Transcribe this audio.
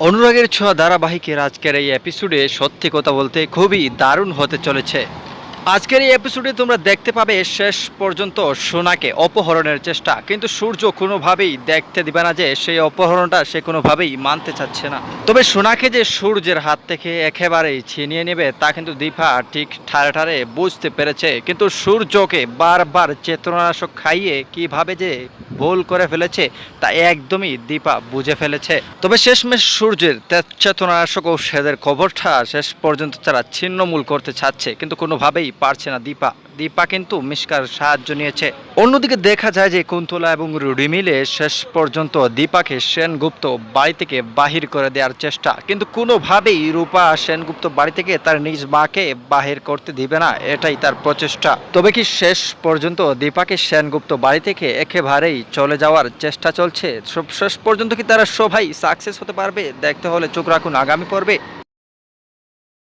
অনুরাগের ছোঁয়া ধারাবাহিকের আজকের এই এপিসোডে সত্যি কথা বলতে খুবই দারুণ হতে চলেছে। আজকের এই এপিসোডে তোমরা দেখতে পাবে শেষ পর্যন্ত সোনাকে অপহরণের চেষ্টা। কিন্তু সূর্য কোনোভাবেই দেখতে দিবে না যে সেই অপহরণটা সে কোনোভাবেই মানতে চাচ্ছে না। তবে সোনাকে যে সূর্যের হাত থেকে একেবারেই ছিনিয়ে নেবে, তা কিন্তু দীপা ঠিক ঠারে ঠারে বুঝতে পেরেছে। কিন্তু সূর্যকে বারবার চেতনানাশক খাইয়ে কীভাবে যে ভুল করে ফেলেছে, তা একদমই দীপা বুঝে ফেলেছে। তবে শেষমেশ সূর্যের চেতনানাশক ঔষধের কবরটা শেষ পর্যন্ত তারা ছিন্নমূল করতে চাচ্ছে, কিন্তু কোনোভাবেই পারছে না। দীপা দীপা কিন্তু মিশকার সাহায্য নিয়েছে। অন্যদিকে দেখা যায় যে কুন্তলা এবং রুডি মিলে শেষ পর্যন্ত দীপাকে সেনগুপ্ত বাড়ি থেকে বাহির করে দেওয়ার চেষ্টা। কিন্তু কোনোভাবেই রূপা সেনগুপ্ত বাড়ি থেকে তার নিজ মাকে বাহির করতে দিবে না, এটাই তার প্রচেষ্টা। তবে কি শেষ পর্যন্ত দীপাকে সেনগুপ্ত বাড়ি থেকে একেবারেই চলে যাওয়ার চেষ্টা চলছে? শেষ পর্যন্ত কি তারা সবাই সাকসেস হতে পারবে? দেখতে হলে চোখ রাখুন, আগামী পর্বে